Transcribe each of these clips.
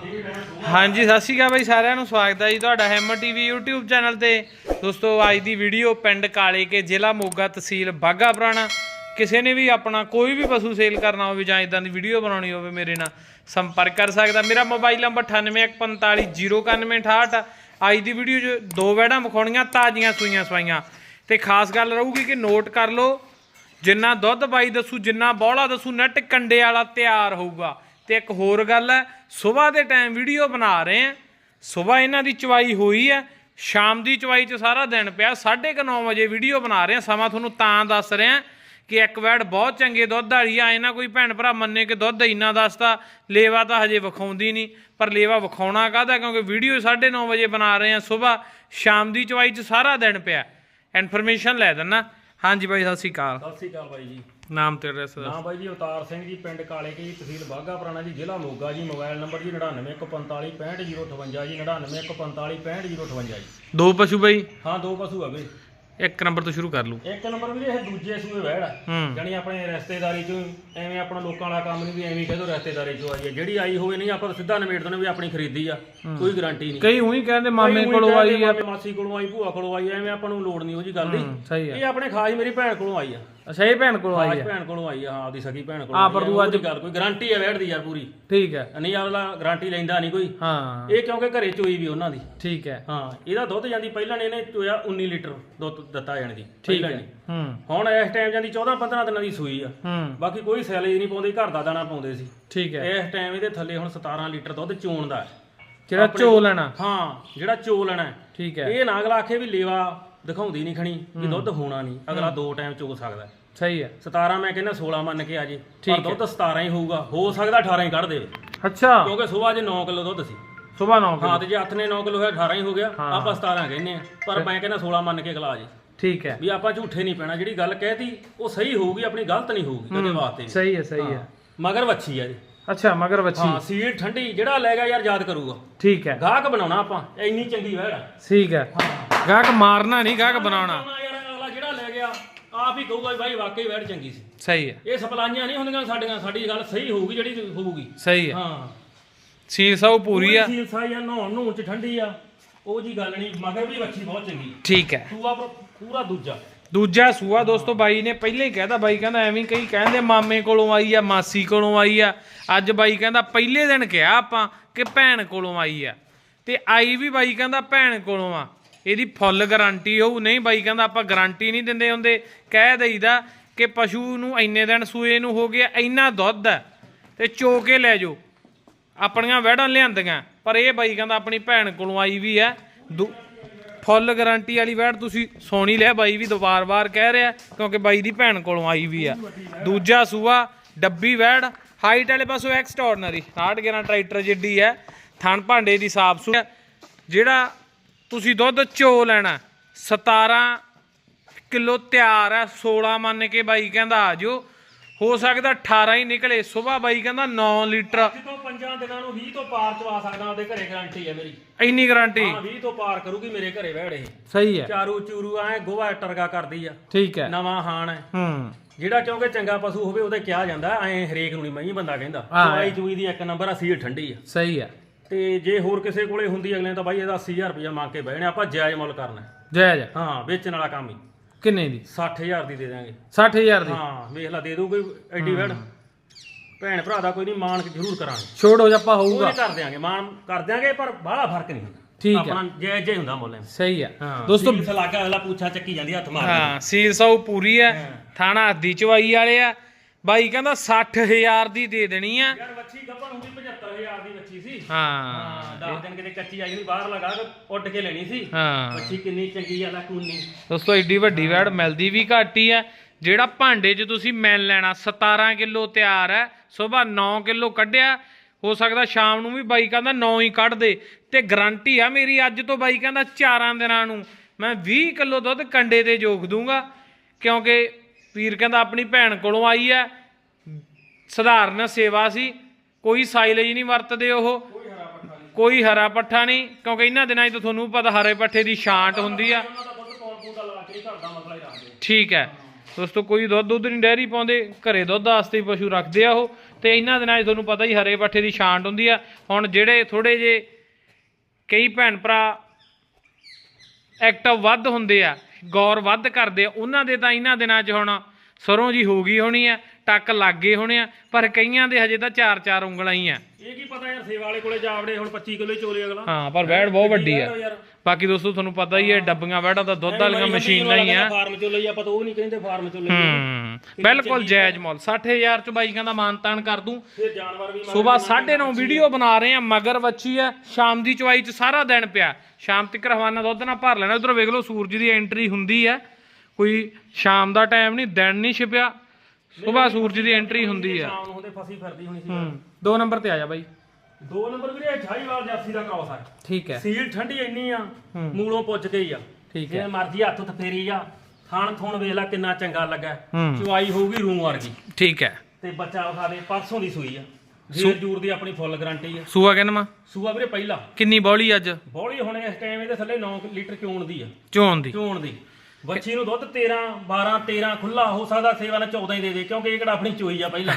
ਹਾਂਜੀ, ਸਤਿ ਸ਼੍ਰੀ ਅਕਾਲ ਬਾਈ ਸਾਰਿਆਂ ਨੂੰ, ਸਵਾਗਤ ਹੈ ਜੀ ਤੁਹਾਡਾ ਹੈਮਰ ਟੀਵੀ YouTube ਚੈਨਲ ਤੇ। ਦੋਸਤੋ, ਅੱਜ ਦੀ ਵੀਡੀਓ ਪਿੰਡ ਕਾਲੇ ਕੇ ਜ਼ਿਲ੍ਹਾ ਮੋਗਾ ਤਹਿਸੀਲ ਬਾਗਾ ਪੁਰਾਣਾ। ਕਿਸੇ ਨੇ ਵੀ ਆਪਣਾ ਕੋਈ ਵੀ ਪਸ਼ੂ ਸੇਲ ਕਰਨਾ ਹੋਵੇ ਜਾਂ ਇਦਾਂ ਦੀ ਵੀਡੀਓ ਬਣਾਉਣੀ ਹੋਵੇ ਮੇਰੇ ਨਾਲ ਸੰਪਰਕ ਕਰ ਸਕਦਾ। ਮੇਰਾ ਮੋਬਾਈਲ ਨੰਬਰ 9815409168 ਅੱਜ ਦੀ ਵੀਡੀਓ 'ਚ ਦੋ ਵੈੜਾਂ ਵਿਖਾਉਣੀਆਂ, ਤਾਜ਼ੀਆਂ ਸੂਈਆਂ ਸਵਾਈਆਂ। ਤੇ ਖਾਸ ਗੱਲ ਰਹੂਗੀ ਕਿ ਨੋਟ ਕਰ ਲਓ, ਜਿੰਨਾ ਦੁੱਧ ਬਾਈ ਦੱਸੂ, ਜਿੰਨਾ ਬੌਲਾ ਦੱਸੂ ਨੈਟ ਕੰਡੇ ਵਾਲਾ ਤਿਆਰ ਹੋਊਗਾ। ਤੇ ਇੱਕ ਹੋਰ ਗੱਲ ਹੈ ਸਵੇਰ ਦੇ ਟਾਈਮ ਵੀਡੀਓ ਬਣਾ ਰਹੇ ਆ ਸਵੇਰ ਇਹਨਾਂ ਦੀ ਚਵਾਈ ਹੋਈ ਹੈ। ਸ਼ਾਮ ਦੀ ਚਵਾਈ 'ਚ ਸਾਰਾ ਦਿਨ ਪਿਆ। 9:30 ਵਜੇ ਵੀਡੀਓ ਬਣਾ ਰਹੇ ਆ ਸਮਾਂ ਤੁਹਾਨੂੰ ਤਾਂ ਦੱਸ ਰਿਹਾ ਕਿ ਇੱਕ ਵੈੜ ਬਹੁਤ ਚੰਗੇ ਦੁੱਧ ਵਾਲੀ ਆ। ਇਹਨਾਂ ਕੋਈ ਭੈਣ ਭਰਾ ਮੰਨੇ ਕਿ ਦੁੱਧ ਇੰਨਾ ਦੱਸਦਾ। ਲੇਵਾ ਤਾਂ ਹਜੇ ਵਿਖਾਉਂਦੀ ਨਹੀਂ, ਪਰ ਲੇਵਾ ਵਿਖਾਉਣਾ ਕਾਹਦਾ? ਕਿਉਂਕਿ ਵੀਡੀਓ 9:30 ਵਜੇ ਬਣਾ ਰਹੇ ਆ ਸਵੇਰ। ਸ਼ਾਮ ਦੀ ਚਵਾਈ 'ਚ ਸਾਰਾ ਦਿਨ ਪਿਆ। ਇਨਫੋਰਮੇਸ਼ਨ ਲੈ ਦਿੰਨਾ ਹਾਂਜੀ ਬਾਈ, ਸਤਿ ਸ਼੍ਰੀ ਅਕਾਲ। ਸਤਿ ਸ੍ਰੀ ਅਕਾਲ ਬਾਈ ਜੀ। ਨਾਮ ਤੇ ਐਡਰੈਸ ਦਾ ਨਾਮ ਬਾਈ ਜੀ ਅਵਤਾਰ ਸਿੰਘ ਜੀ ਪਿੰਡ ਕਾਲੇ ਕੇ ਜੀ ਤਹਿਸੀਲ ਬਾਗਾ ਪੁਰਾਣਾ ਜੀ ਜ਼ਿਲ੍ਹਾ ਮੋਗਾ ਜੀ ਮੋਬਾਈਲ ਨੰਬਰ ਜੀ 9915455058 ਜੀ 9915455058 ਜੀ। ਦੋ ਪਸ਼ੂ ਬਾਈ? ਹਾਂ ਦੋ ਪਸ਼ੂ ਆ ਬਈ। ਇੱਕ ਨੰਬਰ ਤੋਂ ਸ਼ੁਰੂ ਕਰ ਲੂ ਇੱਕ ਨੰਬਰ ਵੀ ਇਹ ਦੂਜੇ ਸੂਏ ਵਹਿੜ ਜਾਣੀ ਆਪਣੇ ਰਿਸ਼ਤੇਦਾਰੀ ਚੋਂ ਐਵੇਂ ਆਪਣਾ ਲੋਕਾਂ ਵਾਲਾ ਕੰਮ ਨਹੀਂ ਵੀ ਐਵੇਂ ਕਹਦੋ ਰਿਸ਼ਤੇਦਾਰੀ ਚੋਂ ਆਈ ਹੈ ਜਿਹੜੀ ਆਈ ਹੋਵੇ ਨਹੀਂ ਆਪਾਂ ਸਿੱਧਾ ਨਿਬੇੜ ਦਿੰਦੇ ਵੀ ਆਪਣੀ ਖਰੀਦੀ ਆ। ਕੋਈ ਗਾਰੰਟੀ ਨਹੀਂ। ਕਈ ਉਹੀ ਕਹਿੰਦੇ ਮਾਮੇ ਕੋਲੋਂ ਆਈ ਆ। ਮਾਸੀ ਕੋਲੋਂ ਆਈ ਭੂਆ ਕੋਲੋਂ ਆਈ ਐਵੇਂ ਆਪਾਂ ਨੂੰ ਲੋੜ ਨਹੀਂ ਉਹ ਜੀ ਗੱਲ ਦੀ। ਇਹ ਆਪਣੇ ਖਾਸ ਮੇਰੀ ਭੈਣ ਕੋਲੋਂ ਆਈ ਆ। ਅੱਛਾ ਇਹ ਭੈਣ ਕੋਲੋਂ ਆਈ ਆ? ਭੈਣ ਕੋਲੋਂ ਆਈ ਆ ਹਾਂ ਆਪਦੀ ਸਗੀ ਭੈਣ ਕੋਲੋਂ ਆ, ਆਈ ਪਰ ਆ, ਤੂੰ ਉਹਦੀ ਗੱਲ ਕੋਈ ਗਾਰੰਟੀ ਹੈ ਵਹਿੜ ਦੀ ਯਾਰ ਪੂਰੀ। ਠੀਕ ਹੈ। ਨਹੀਂ ਆਪਦਾ ਗਾਰੰਟੀ ਲੈਂਦਾ ਨਹੀਂ ਕੋਈ। ਹਾਂ। ਇਹ ਕਿਉਂਕਿ ਘਰੇ ਚੋਈ ਵੀ ਉਹਨਾਂ ਦੀ। ਠੀਕ ਹੈ। ਹਾਂ ਇਹਦਾ ਦੁੱਧ ਜਾਂਦੀ ਪਹਿਲਾਂ ਨੇ ਇਹਨੇ ਚੋਇਆ 19 ਲੀਟਰ ਦੁੱਧ ਦਿੱਤਾ ਜਾਣ ਦੀ ਠੀਕ ਹੈ। ਹੂੰ। ਹੁਣ ਇਸ ਟਾਈਮ ਜਾਂਦੀ 14 15 ਦਿਨਾਂ ਦੀ ਸੂਈ ਆ। ਹੂੰ। ਬਾਕੀ ਕੋਈ ਸੈਲੇਜ ਨਹੀਂ ਪਾਉਂਦੇ ਘਰ ਦਾ ਦਾਣਾ ਪਾਉਂਦੇ ਸੀ। ਠੀਕ ਹੈ। ਇਸ ਟਾਈਮ ਇਹਦੇ ਥੱਲੇ ਹੁਣ 17 ਲੀਟਰ ਦੁੱਧ ਚੋਣ ਦਾ ਹੈ। ਜਿਹੜਾ ਝੋ ਲੈਣਾ ਹਾਂ ਜਿਹੜਾ ਚੋ ਲੈਣਾ ਹੈ। ਠੀਕ ਹੈ। ਇਹ ਨਾ ਅਗਲਾ ਆਖੇ ਵੀ ਲੇਵਾ ਦਿਖਾਉਂਦੀ ਨਹੀਂ ਖਣੀ ਵੀ ਦੁੱਧ ਹੋਣਾ ਨਹੀਂ ਅਗਲਾ ਦੋ ਟਾਈਮ ਚੋ ਸਕਦਾ ਹੈ। ਸਹੀ ਹੈ। 17 ਮੈਂ ਕਹਿੰਦਾ 16 ਮੰਨ ਕੇ ਆ ਜੇ। ਠੀਕ ਪਰ ਦੁੱਧ 17 ਹੀ ਹੋਊਗਾ। ਹੋ ਸਕਦਾ 18 ਹੀ ਕੱਢ ਦੇਵੇ। ਅੱਛਾ। ਕਿਉਂਕਿ ਸੁਬਾਹ ਜੇ 9 ਕਿਲੋ ਦੁੱਧ ਸੀ। ਸਵੇਰ 9 ਹਾਂ ਤੇ ਜੇ ਹੱਥ ਨੇ 9 ਕਿਲੋ ਹੋਇਆ 18 ਹੀ ਹੋ ਗਿਆ। ਆਪਾਂ 17 ਕਹਿੰਦੇ ਆ ਪਰ ਮੈਂ ਕਹਿੰਦਾ 16 ਮੰਨ ਕੇ ਗਲਾ ਜੇ। ਠੀਕ ਹੈ। ਵੀ ਆਪਾਂ ਝੂਠੇ ਨਹੀਂ ਪੈਣਾ। ਜਿਹੜੀ ਗੱਲ ਕਹਿਤੀ ਉਹ ਸਹੀ ਹੋਊਗੀ ਆਪਣੀ ਗਲਤ ਨਹੀਂ ਹੋਊਗੀ ਕਦੇ ਵਾਸਤੇ ਵੀ। ਸਹੀ ਹੈ ਸਹੀ ਹੈ। ਮਗਰ ਵੱਛੀ ਆ ਜੀ। ਅੱਛਾ ਮਗਰ ਬੱਚੀ ਹਾਂ ਸੀਲ ਠੰਡੀ ਜਿਹੜਾ ਲੈ ਗਿਆ ਯਾਰ ਯਾਦ ਕਰੂਗਾ। ਠੀਕ ਹੈ। ਗਾਹਕ ਬਣਾਉਣਾ ਆਪਾਂ ਇੰਨੀ ਚੰਗੀ ਵਹਿੜ ਆ ਠੀਕ ਹੈ। ਗਾਹਕ ਮਾਰਨਾ ਨਹੀਂ ਗਾਹਕ ਬਣਾਉਣਾ ਯਾਰ ਅਗਲਾ ਜਿਹੜਾ ਲੈ ਗਿਆ ਆਪ ਹੀ ਕਹੂਗਾ ਵੀ ਭਾਈ ਵਾਕਈ ਵਹਿੜ ਚੰਗੀ ਸੀ। ਸਹੀ ਹੈ। ਇਹ ਸਪਲਾਈਆਂ ਨਹੀਂ ਹੁੰਦੀਆਂ ਸਾਡੀਆਂ ਸਾਡੀ ਗੱਲ ਸਹੀ ਹੋਊਗੀ ਜਿਹੜੀ ਹੋਊਗੀ। ਸਹੀ ਹੈ। ਹਾਂ। ਸੀਲ ਸਭ ਪੂਰੀ ਆ। ਸੀਲ ਸਾਈ ਆ ਨਹਾਉਣ ਨੂੰ ਚ ਠੰਡੀ ਆ। ਉਹ ਜੀ ਗੱਲ ਨਹੀਂ ਮਗਰ ਵੀ ਵੱਛੀ ਬਹੁਤ ਚੰਗੀ। ਠੀਕ ਹੈ। ਸੂਆ ਪਰ ਪੂਰਾ ਦੂਜਾ। ਦੂਜਾ ਸੂਆ ਦੋਸਤੋ ਬਾਈ ਨੇ ਪਹਿਲਾਂ ਹੀ ਕਹਿਤਾ ਬਾਈ ਕਹਿੰਦਾ ਐਵੇਂ ਕਈ ਕਹਿੰਦੇ ਮਾਮੇ ਕੋਲੋਂ ਆਈ ਆ ਮਾਸੀ ਕੋਲੋਂ ਆਈ ਆ। ਅੱਜ ਬਾਈ ਕਹਿੰਦਾ ਪਹਿਲੇ ਦਿਨ ਕਿਹਾ ਆਪਾਂ ਕਿ ਭੈਣ ਕੋਲੋਂ ਆਈ ਆ। ਤੇ ਆਈ ਵੀ ਬਾਈ ਕਹਿੰਦਾ ਭੈਣ ਕੋਲੋਂ ਆ। ਇਹਦੀ ਫੁੱਲ ਗਾਰੰਟੀ ਹੋਊ। ਨਹੀਂ ਬਾਈ ਕਹਿੰਦਾ ਆਪਾਂ ਗਾਰੰਟੀ ਨਹੀਂ ਦਿੰਦੇ ਹੁੰਦੇ। ਕਹਿ ਦਈਦਾ ਕਿ ਪਸ਼ੂ ਨੂੰ ਇੰਨੇ ਦਿਨ ਸੂਏ ਨੂੰ ਹੋ ਗਿਆ, ਇੰਨਾ ਦੁੱਧ ਹੈ, ਤੇ ਚੋ ਕੇ ਲੈ ਜਾਓ। ਆਪਣੀਆਂ ਵਹਿੜਾਂ ਲਿਆਂਦੀਆਂ। ਪਰ ਇਹ ਬਾਈ ਕਹਿੰਦਾ ਆਪਣੀ ਭੈਣ ਕੋਲੋਂ ਆਈ ਵੀ ਹੈ। ਦੂ- ਫੁੱਲ ਗਾਰੰਟੀ ਵਾਲੀ ਵੈੜ ਤੁਸੀਂ ਸੋਣੀ ਲਿਆ ਬਾਈ ਵੀ ਦੁਬਾਰ-ਬਾਰ ਕਹਿ ਰਿਹਾ, ਕਿਉਂਕਿ ਬਾਈ ਦੀ ਭੈਣ ਕੋਲੋਂ ਆਈ ਵੀ ਆ ਦੂਜਾ ਸੂਆ, ਡੱਬੀ ਵੈੜ ਹਾਈਟ ਵਾਲੇ ਪਾਸੋਂ ਐਕਸਟਰਾਰਡਨਰੀ 60 11 ਟਰੈਕਟਰ ਜਿੱਡੀ ਹੈ, ਥਣ ਭਾਂਡੇ ਦੀ ਸਾਫ਼ ਸੁ ਜਿਹੜਾ ਤੁਸੀਂ ਦੁੱਧ ਚੋ ਲੈਣਾ। 17 ਕਿਲੋ ਤਿਆਰ ਹੈ 16 ਮੰਨ ਕੇ ਬਾਈ ਕਹਿੰਦਾ ਆ ਜਾਓ। ਹੋ ਸਕਦਾ 18 ਹੀ ਨਿਕਲੇ ਸਵੇਰ ਬਾਈ ਕਹਿੰਦਾ 9 ਲੀਟਰ। ਜਦੋਂ ਪੰਜਾਂ ਦਿਨਾਂ ਨੂੰ 20 ਤੋਂ ਪਾਰ ਚਵਾ ਸਕਦਾ ਉਹਦੇ ਘਰੇ ਗਾਰੰਟੀ ਹੈ ਮੇਰੀ। ਇੰਨੀ ਗਾਰੰਟੀ ਹਾਂ 20 ਤੋਂ ਪਾਰ ਕਰੂਗੀ ਮੇਰੇ ਘਰੇ ਵਹਿੜ ਇਹ। ਸਹੀ ਹੈ। ਚਾਰੂ ਚੂਰੂ ਐ ਗੋਹਾ ਟਰਗਾ ਕਰਦੀ ਆ। ਠੀਕ ਹੈ। ਨਵਾਂ ਹਾਣ ਹੈ ਹੂੰ। ਜਿਹੜਾ ਕਿਉਂਕਿ ਚੰਗਾ ਪਸ਼ੂ ਹੋਵੇ ਉਹਦੇ ਕਿਹਾ ਜਾਂਦਾ ਐ ਹਰੇਕ ਨੂੰ ਨਹੀਂ ਮਈ ਬੰਦਾ ਕਹਿੰਦਾ। ਚਵਾਈ ਚੂਈ ਦੀ ਇੱਕ ਨੰਬਰ ਆ ਸੀਲ ਠੰਡੀ ਆ। ਸਹੀ ਹੈ। ਤੇ ਜੇ ਹੋਰ ਕਿਸੇ ਕੋਲੇ ਹੁੰਦੀ ਅਗਲੇ ਨੇ ਤਾਂ ਬਾਈ ਇਹਦਾ 80000 ਰੁਪਇਆ ਮੰਗ ਕੇ ਬਹਿਣੇ ਆਪਾਂ ਜਾਇਜ਼ ਮੁੱਲ ਕਰਨਾ। ਹੈ। ਜੈ ਜੈ ਹਾਂ ਵੇਚਣ ਵਾਲਾ ਕੰਮ ਹੀ। ਕਿੰਨੇ ਦੀ? 60000 ਦੀ ਦੇ ਦਾਂਗੇ 60000 ਦੀ? ਹਾਂ ਵੇਖ ਲੈ ਦੇ ਦੂ ਕੋਈ ਐਡੀ ਵੜ ਭੈਣ ਭਰਾ ਦਾ ਕੋਈ ਨਹੀਂ ਮਾਣ ਜ਼ਰੂਰ ਕਰਾਂਗੇ। ਛੋੜ ਹੋ ਜਾਪਾ ਉਹ ਹੋਊਗਾ। ਵੀ ਕਰ ਦਿਆਂਗੇ ਮਾਣ ਕਰ ਦਿਆਂਗੇ ਪਰ ਬਾਹਲਾ ਫ਼ਰਕ ਨਹੀਂ ਹੁੰਦਾ। ਠੀਕ ਹੈ ਆਪਣਾ ਜੈ ਜੈ ਹੁੰਦਾ ਮੁੱਲ। ਸਹੀ ਹੈ ਹਾਂ ਦੋਸਤੋ ਦੋਸਤੋ ਸਲਾਗਾ ਅਗਲਾ ਪੁੱਛਾ ਚੱਕੀ ਜਾਂਦੀ ਹੱਥ ਮਾਰ ਹਾਂ ਸੀਲ ਸੌ ਪੂਰੀ ਹੈ। ਥਾਣਾ ਹੱਦੀ ਚਵਾਈ ਵਾਲੇ ਆ। ਬਾਈ ਕਹਿੰਦਾ 60000 ਦੀ ਦੇ ਦੇਣੀ ਆ। ਯਾਰ ਵੱਛੀ ਗੱਪਣ ਹੁੰਦੀ 75000 ਦੀ ਵੱਛੀ ਸੀ। ਹਾਂ। ਹਾਂ 10 ਦਿਨ ਕਿਤੇ ਕੱਚੀ ਆਈ ਨਹੀਂ ਬਾਹਰ ਲਗਾ ਕੇ ਉੱਡ ਕੇ ਲੈਣੀ ਸੀ। ਹਾਂ। ਵੱਛੀ ਕਿੰਨੀ ਚੰਗੀ ਆ ਲੈ ਕੂਨੀ ਦੋਸਤੋ ਏਡੀ ਵੱਡੀ ਵੈੜ ਮਿਲਦੀ ਵੀ ਘੱਟ ਹੀ ਆ। ਜਿਹੜਾ ਭਾਂਡੇ 'ਚ ਤੁਸੀਂ ਮੈਨ ਲੈਣਾ 17 ਕਿਲੋ ਤਿਆਰ ਹੈ ਸਵੇਰ 9 ਕਿਲੋ ਕੱਢਿਆ। ਹੋ ਸਕਦਾ ਸ਼ਾਮ ਨੂੰ ਵੀ ਬਾਈ ਕਹਿੰਦਾ 9 ਹੀ ਕੱਢ ਦੇ। ਤੇ ਗਾਰੰਟੀ ਆ ਮੇਰੀ ਅੱਜ ਤੋਂ ਬਾਈ ਕਹਿੰਦਾ ਚਾਰਾਂ ਦਿਨਾਂ ਨੂੰ। ਮੈਂ 20 ਕਿਲੋ ਦੁੱਧ ਕੰਡੇ ਤੇ ਜੋਗ ਦੂੰਗਾ ਕਿਉਂਕਿ ਵੀਰ ਕਹਿੰਦਾ ਆਪਣੀ ਭੈਣ ਕੋਲੋਂ ਆਈ ਹੈ। ਸਧਾਰਨ ਸੇਵਾ ਸੀ। ਕੋਈ ਸਾਈਲੇਜ ਨਹੀਂ ਵਰਤਦੇ ਉਹ। ਕੋਈ ਹਰਾ ਪੱਠਾ ਨਹੀਂ। ਕਿਉਂਕਿ ਇਹਨਾਂ ਦਿਨਾਂ 'ਚ ਤਾਂ ਤੁਹਾਨੂੰ ਪਤਾ ਹਰੇ ਪੱਠੇ ਦੀ ਛਾਂਟ ਹੁੰਦੀ ਆ। ਠੀਕ ਹੈ। ਦੋਸਤੋ, ਕੋਈ ਦੁੱਧ ਦੁੱਧ ਨਹੀਂ ਡੈਰੀ ਪਾਉਂਦੇ। ਘਰੇ ਦੁੱਧ ਵਾਸਤੇ ਪਸ਼ੂ ਰੱਖਦੇ ਆ ਉਹ। ਤੇ ਇਹਨਾਂ ਦਿਨਾਂ 'ਚ ਤੁਹਾਨੂੰ ਪਤਾ ਹੀ ਹਰੇ ਪੱਠੇ ਦੀ ਛਾਂਟ ਹੁੰਦੀ ਆ। ਹੁਣ ਜਿਹੜੇ ਥੋੜੇ ਜੇ ਕਈ ਭੈਣ ਭਰਾ ਐਕਟਿਵ ਵੱਧ ਹੁੰਦੇ ਆ, ਗੌਰ ਵੱਧ ਕਰਦੇ ਆ, ਉਹਨਾਂ ਦੇ ਤਾਂ ਇਹਨਾਂ ਦਿਨਾਂ 'ਚ ਹੁਣ ਸਰੋਂ ਜੀ ਹੋ ਗਈ ਹੋਣੀ ਆ, ਟੱਕ ਲੱਗੇ ਹੋਣੇ ਆ, ਪਰ ਕਈਆਂ ਦੇ ਹਜੇ ਤਾਂ ਚਾਰ ਚਾਰ ਉਂਗਲਾਂ ਹੀ ਆ। ਪਤਾ ਯਾਰ ਸੇਵਾ ਵਾਲੇ ਕੋਲੇ ਜਾਵੜੇ ਹੁਣ 25 ਕਿਲੋ ਹੀ ਚੋਲੇ ਅਗਲਾ। ਹਾਂ ਪਰ ਵੈੜ ਬਹੁਤ ਵੱਡੀ ਆ। ਯਾਰ। ਬਾਕੀ ਦੋਸਤੋ ਤੁਹਾਨੂੰ ਪਤਾ ਹੀ ਹੈ ਡੱਬੀਆਂ ਵੈੜਾਂ ਤਾਂ ਦੁੱਧ ਵਾਲੀਆਂ ਮਸ਼ੀਨਾਂ ਹੀ ਆ। ਫਾਰਮ ਚੋਂ ਲਈ ਆਪਾਂ ਤਾਂ ਉਹ ਨਹੀਂ ਕਹਿੰਦੇ ਫਾਰਮ ਚੋਂ ਲਈ ਹੂੰ ਬਿਲਕੁਲ ਜਾਇਜ਼ ਮੁੱਲ। 60000 ਚ ਬਾਈ ਕਹਿੰਦਾ ਮਾਨਤਾਨ ਕਰ ਦੂੰ। ਫਿਰ ਜਾਨਵਰ ਵੀ ਸਵੇਰ 9:30 ਵੀਡੀਓ ਬਣਾ ਰਹੇ ਆ ਮਗਰ ਵੱਛੀ ਆ। ਸ਼ਾਮ ਦੀ ਚਵਾਈ ਚ ਸਾਰਾ ਦਿਨ ਪਿਆ। ਸ਼ਾਮ ਤੱਕ ਹਵਾਨਾ ਦੁੱਧ ਨਾਲ ਭਰ ਲੈਣਾ। ਉਧਰ ਵੇਖ ਲਓ ਸੂਰਜ ਦੀ ਐਂਟਰੀ ਹੁੰਦੀ ਆ। ਕੋਈ ਸ਼ਾਮ ਦਾ ਟਾਈਮ ਨਹੀਂ ਦਿਨ ਨਹੀਂ ਛਿਪਿਆ। ਸਵੇਰ ਸੂਰਜ ਦੀ ਐਂਟਰੀ ਹੁੰਦੀ ਆ। ਸ਼ਾਮ ਨੂੰ ਉਹਦੇ ਫਸੀ ਫਿਰਦੀ ਹੋਣੀ ਸੀ ਹੂੰ ਦੋ ਨੰਬਰ ਤੇ ਆ ਜਾ ਬਾਈ। ਦੋ ਨੰਬਰ ਵੀਰੇ ਛਾਈਵਾਲ ਜਰਸੀ ਦਾ ਕ੍ਰਾਸ ਆ। ਠੀਕ ਹੈ। ਸੀਲ ਠੰਡੀ ਇੰਨੀ ਆ ਮੂਲੋਂ ਪੁੱਜ ਗਈ ਆ। ਠੀਕ ਜੇ ਮਰਜ਼ੀ ਹੱਥ ਉੱਤ ਫੇਰੀ ਆ ਥਾਣ ਥੁਣ ਵੇਖ ਲੈ ਕਿੰਨਾ ਚੰਗਾ ਲੱਗਾ। ਹੂੰ। ਚੁਆਈ ਹੋਊਗੀ ਰੂਮ ਵਰਗੀ। ਠੀਕ ਹੈ। ਤੇ ਬੱਚਾ ਵਿਖਾ ਦੇ ਪਰਸੋਂ ਦੀ ਸੂਈ ਆ। ਜੀਰ ਜੂਰ ਦੀ ਆਪਣੀ ਫੁੱਲ ਗਾਰੰਟੀ ਆ। ਸੂਆ ਕਿੰਨਵਾ ਸੂਆ ਵੀਰੇ ਪਹਿਲਾ। ਕਿੰਨੀ ਬੌਲੀ ਅੱਜ? ਬੋਲੀ ਹੁਣ ਇਸ ਟਾਈਮ ਇਹਦੇ ਥੱਲੇ 9 ਲੀਟਰ ਚੋਣ ਦੀ ਆ। ਚੋਣ ਦੀ। ਚੋਣ ਦੀ। ਬੱਚੀ ਨੂੰ ਦੁੱਧ 13 12 13 ਖੁੱਲਾ ਹੋ ਸਕਦਾ ਸੇਵਾ ਨਾਲ 14 ਹੀ ਦੇ ਦੇ ਕਿਉਂਕਿ ਇਹ ਕਿਹੜਾ ਆਪਣੀ ਚੋਈ ਆ ਪਹਿਲਾਂ।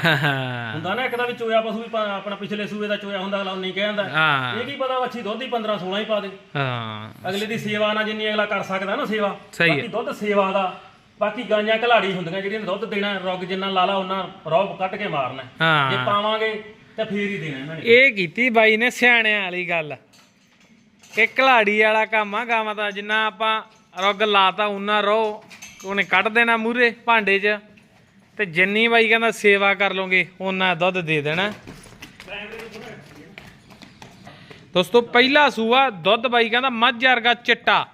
ਹੁੰਦਾ ਨਾ ਇੱਕ ਦਾ ਵੀ ਚੋਇਆ ਪਸ਼ੂ ਵੀ ਪ- ਆਪਣਾ ਪਿਛਲੇ ਸੂਏ ਦਾ ਚੋਇਆ ਹੁੰਦਾ ਅਗਲਾ ਉਨੀ ਕਹਿੰਦਾ ਹਾਂ। ਇਹ ਕੀ ਪਤਾ ਬੱਚੀ ਦੁੱਧ ਹੀ 15 16 ਹੀ ਪਾ ਦੇ। ਹਾਂ। ਅਗਲੇ ਦੀ ਸੇਵਾ ਨਾਲ ਜਿੰਨੀ ਅਗਲਾ ਕਰ ਸਕਦਾ ਨਾ ਸੇਵਾ ਸਹੀ ਹੈ। ਬਾਕੀ ਦੁੱਧ ਸੇਵਾ ਦਾ ਬਾਕੀ ਗਾਂਆਂ ਘਲਾੜੀ ਹੁੰਦੀਆਂ ਜਿਹੜੀਆਂ ਨੇ ਦੁੱਧ ਦੇਣਾ ਰੁੱਗ ਜਿੰਨਾ ਲਾਲਾ ਉਹਨਾਂ ਰੌਬ ਕੱਢ ਕੇ ਮਾਰਨਾ ਜੇ ਹਾਂ। ਪਾਵਾਂਗੇ ਤਾਂ ਫੇਰ ਹੀ ਦੇਣਾ ਇਹਨਾਂ ਨੇ। ਇਹ ਕੀਤੀ ਬਾਈ ਨੇ ਸਿਆਣਿਆਂ ਵਾਲੀ ਗੱਲ। ਕਿ ਘਲਾੜੀ ਵਾਲਾ ਕੰਮ ਆ ਗਾਵਾਂ ਦਾ ਜਿੰਨਾ ਆਪਾਂ ਰੁੱਗ ਲਾਤਾ ਉਨਾ ਰੋ, ਉਹਨੇ ਕੱਢ ਦੇਣਾ ਮੂਰੇ ਭਾਂਡੇ 'ਚ, ਤੇ ਜਿੰਨੀ ਬਾਈ ਕਹਿੰਦਾ ਸੇਵਾ ਕਰ ਲੋਗੇ ਉਹਨਾਂ ਦੁੱਧ ਦੇ ਦੇਣਾ। ਦੋਸਤੋ, ਪਹਿਲਾ ਸੂਆ, ਦੁੱਧ ਬਾਈ ਕਹਿੰਦਾ ਮੱਝ ਵਰਗਾ ਚਿੱਟਾ।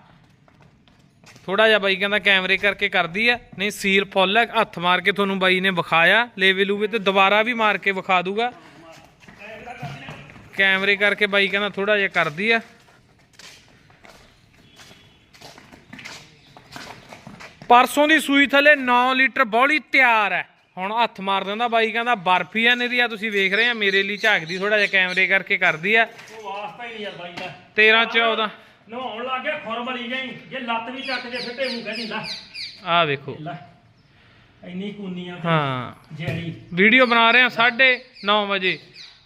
ਥੋੜਾ ਜਿਹਾ ਬਾਈ ਕਹਿੰਦਾ ਕੈਮਰੇ ਕਰਕੇ ਕਰਦੀ ਆ, ਨਹੀਂ ਸੀਲ ਫੁੱਲ ਹੈ ਹੱਥ ਮਾਰ ਕੇ ਤੁਹਾਨੂੰ ਬਾਈ ਨੇ ਵਿਖਾਇਆ, ਲੇਵੇ ਲੂਵੇ ਤੇ ਦੁਬਾਰਾ ਵੀ ਮਾਰ ਕੇ ਵਿਖਾ ਦੂਗਾ। ਕੈਮਰੇ ਕਰਕੇ ਬਾਈ ਕਹਿੰਦਾ ਥੋੜਾ ਜਿਹਾ ਕਰਦੀ ਆ। ਪਰਸੋਂ ਦੀ ਸੂਈ ਥੱਲੇ 9 ਲੀਟਰ ਬੌਲੀ ਤਿਆਰ ਹੈ। ਹੁਣ ਹੱਥ ਮਾਰ ਦਿੰਦਾ ਬਾਈ ਕਹਿੰਦਾ ਬਰਫੀ ਆ ਨੇਰੀ ਆ ਤੁਸੀਂ ਵੇਖ ਰਹੇ ਆ ਮੇਰੇ ਲਈ ਝਾਕਦੀ ਥੋੜਾ ਜਿਹਾ ਕੈਮਰੇ ਕਰਕੇ ਕਰਦੀ ਆ। ਉਹ ਵਾਸਤਾ ਹੀ ਨਹੀਂ ਯਾਰ ਬਾਈ ਦਾ। 13 14 ਨਹਾਉਣ ਲੱਗ ਗਿਆ ਖੁਰ ਬਲੀ ਜਾਈ ਜੇ ਲੱਤ ਵੀ ਚੱਕ ਜੇ ਫਿੱਟੇ ਮੂੰਹ ਕਹਿੰਦੀ ਲੈ ਆ ਵੇਖੋ। ਲੈ ਇੰਨੀ ਕੂਨੀਆਂ ਹਾਂ। ਜਿਹੜੀ ਵੀਡੀਓ ਬਣਾ ਰਹੇ ਆ 9:30 ਵਜੇ।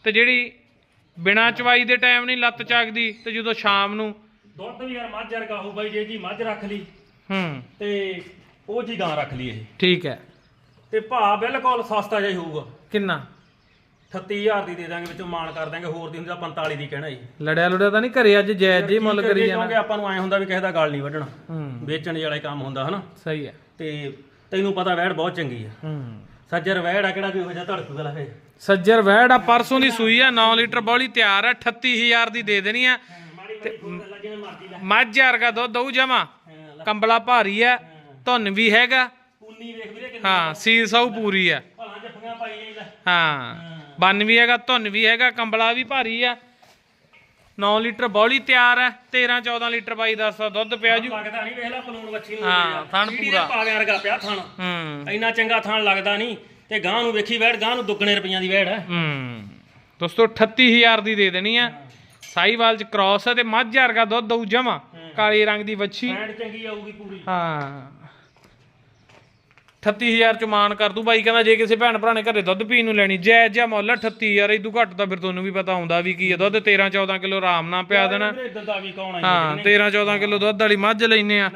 ਤੇ ਜਿਹੜੀ ਬਿਨਾ ਚਵਾਈ ਦੇ ਟਾਈਮ ਨਹੀਂ ਲੱਤ ਚੱਕਦੀ ਤੇ ਜਦੋਂ ਸ਼ਾਮ ਨੂੰ ਦੁੱਧ ਵੀ ਯਾਰ ਮੱਝ ਵਰਗਾ ਹੋ ਬਾਈ ਜੇ ਜੀ ਮੱਝ ਰੱਖ ਲਈ। ਹੂੰ। ਤੇ ਉਹ ਜੀ ਗਾਂ ਰੱਖ ਲਈ ਇਹ। ਠੀਕ ਹੈ। ਤੇ ਭਾਅ ਬਿਲਕੁਲ ਸਸਤਾ ਜਿਹਾ ਹੀ ਹੋਊਗਾ। ਕਿੰਨਾ? 38000 ਦੀ ਦੇ ਦਾਂਗੇ ਵਿੱਚੋਂ ਮਾਨ ਕਰ ਦਾਂਗੇ ਹੋਰ ਦੀ ਹੁੰਦਾ 45 ਦੀ ਕਹਿਣਾ ਜੀ। ਲੜਿਆ ਲੁੜਿਆ ਤਾਂ ਨਹੀਂ ਘਰੇ ਅੱਜ ਜਾਇਜ਼ ਜੀ ਮੁੱਲ ਕਰੀ ਜਾਣਾ। ਕਿਉਂਕਿ ਆਪਾਂ ਨੂੰ ਐ ਹੁੰਦਾ ਵੀ ਕਿਸੇ ਦਾ ਗਲ ਨਹੀਂ ਵੱਢਣਾ। ਹੂੰ। ਵੇਚਣ ਵਾਲਾ ਹੀ ਕੰਮ ਹੁੰਦਾ ਹਨਾ? ਸਹੀ ਹੈ। ਤੇ ਤੈਨੂੰ ਪਤਾ ਵੈੜ ਬਹੁਤ ਚੰਗੀ ਆ ਹੂੰ। ਸੱਜਰ ਵੈੜ ਆ ਕਿਹੜਾ ਵੀ ਹੋ ਜਾ ਧੜਕੂਗਾ ਲਾ ਫੇ ਸੱਜਰ ਵੈੜ ਆ ਪਰਸੋਂ ਦੀ ਸੂਈ ਆ 9 ਲੀਟਰ ਬੌਲੀ ਤਿਆਰ ਆ 38000 ਦੀ ਦੇ ਦੇਣੀ ਆ। ਮਾੜੀ ਮਾੜੀ ਲੈ। ਮੱਝ ਵਰਗਾ ਦੁੱਧ ਦਊ ਜਮਾ। ਕੰਬਲਾ ਭਾਰੀ ਆ ਧੁੰਨ ਵੀ ਹੈਗਾ। ਪੂਨੀ ਵੇਖ ਵੀਰੇ ਕਿੰਨੀ ਹਾਂ ਸੀਲ ਸੌ ਪੂਰੀ ਆ ਭਲਾ ਜੱਫੀਆਂ ਪਾਈ ਜਾਈ ਲੈ ਹਾਂ। ਬੰਨ ਵੀ ਹੈਗਾ ਧੁੰਨ ਵੀ ਹੈਗਾ ਕੰਬਲਾ ਵੀ ਭਾਰੀ ਆ 9 ਲੀਟਰ ਬੌਲੀ ਤਿਆਰ ਆ 13 14 ਲੀਟਰ ਬਾਈ ਦੱਸ ਦਾ ਦੁੱਧ ਪਿਆ ਜੂ। ਲੱਗਦਾ ਨਹੀਂ ਵੇਖ ਲੈ ਪਲੂਣ ਵੱਛੀ ਨੂੰ ਹਾਂ, ਥਣ ਪੂਰਾ। ਪਾਲਿਆਂ ਵਰਗਾ ਪਿਆ ਥਣ। ਹੂੰ। ਇੰਨਾ ਚੰਗਾ ਥਣ ਲੱਗਦਾ ਨਹੀਂ ਤੇ ਗਾਂ ਨੂੰ ਵੇਖੀ ਵੈੜ ਗਾਂ ਨੂੰ ਦੁੱਗਣੇ ਰੁਪਈਆਂ ਦੀ ਵੈੜ ਹੈ। ਹੂੰ। ਦੋਸਤੋ 38000 ਦੀ ਦੇ ਦੇਣੀ ਆ ਸਾਈਵਾਲ ਚ ਕ੍ਰਾਸ ਹੈ ਤੇ ਮੱਝ ਵਰਗਾ ਦੁੱਧ ਦਊ ਜਮਾ ਕਾਲੇ ਰੰਗ ਦੀ ਵੱਛੀ। ਵੈੜ ਚੰਗੀ ਆਊਗੀ ਪੂਰੀ। ਹਾਂ। 38000 ਚ ਮਾਨ ਕਰ ਦੂ। ਬਾਈ ਕਹਿੰਦਾ ਜੇ ਕਿਸੇ ਭੈਣ ਭਰਾ ਨੇ ਘਰੇ ਦੁੱਧ ਪੀਣ ਨੂੰ ਲੈਣੀ ਜਾਇਜ਼ ਜਿਹਾ ਮੁੱਲ ਆ 38000 ਇਦੋਂ ਘੱਟ ਤਾਂ ਫਿਰ ਤੁਹਾਨੂੰ ਵੀ ਪਤਾ ਹੁੰਦਾ ਵੀ ਕੀ ਆ। ਦੁੱਧ 13 14 ਕਿਲੋ ਆਰਾਮ ਨਾਲ ਪਿਆ ਦੇਣਾ। ਇਦਾਂ ਦਾ ਵੀ ਕੌਣ ਆਈ ਹਾਂ 13 14 ਕਿਲੋ ਦੁੱਧ ਵਾਲੀ ਮੱਝ ਲੈਨੇ ਆ।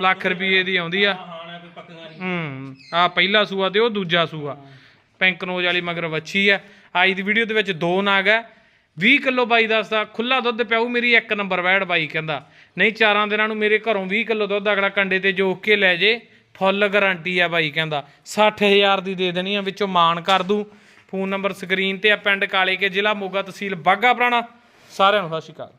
ਲੱਖ ਰੁਪਏ ਦੀ ਆਉਂਦੀ ਆ। ਹੈ ਕੋਈ ਨਹੀਂ। ਹੂੰ ਆ ਪਹਿਲਾ ਸੂਆ ਤੇ ਉਹ ਦੂਜਾ ਸੂਆ। ਪਿੰਕ ਨੋਜ ਵਾਲੀ ਮਗਰ ਵੱਛੀ ਆ। ਅੱਜ ਦੀ ਵੀਡੀਓ ਦੇ ਵਿੱਚ ਦੋ ਨਾਗ ਆ। 20 ਕਿਲੋ ਬਾਈ ਦੱਸਦਾ ਖੁੱਲਾ ਦੁੱਧ ਪਿਆਊ ਮੇਰੀ ਇੱਕ ਨੰਬਰ ਵੈੜ ਬਾਈ ਕਹਿੰਦਾ। ਨਹੀਂ, ਚਾਰਾਂ ਦਿਨਾਂ ਨੂੰ ਮੇਰੇ ਘਰੋਂ 20 ਕਿਲੋ ਦੁੱਧ ਅਗਲਾ ਕੰਡੇ ਤੇ ਜੋਖ ਕੇ ਲੈ ਜੇ, ਫੁੱਲ ਗਾਰੰਟੀ ਆ ਬਾਈ ਕਹਿੰਦਾ। 60000 ਦੀ ਦੇ ਦੇਣੀ ਆ, ਵਿੱਚੋਂ ਮਾਨ ਕਰ ਦੂੰ। ਫੋਨ ਨੰਬਰ ਸਕਰੀਨ ਤੇ ਆ, ਪਿੰਡ ਕਾਲੇ ਕੇ ਜ਼ਿਲ੍ਹਾ ਮੋਗਾ ਤਹਿਸੀਲ ਬਾਗਾ ਪੁਰਾਣਾ। ਸਾਰਿਆਂ ਨੂੰ ਸਤਿ ਸ਼੍ਰੀ ਅਕਾਲ।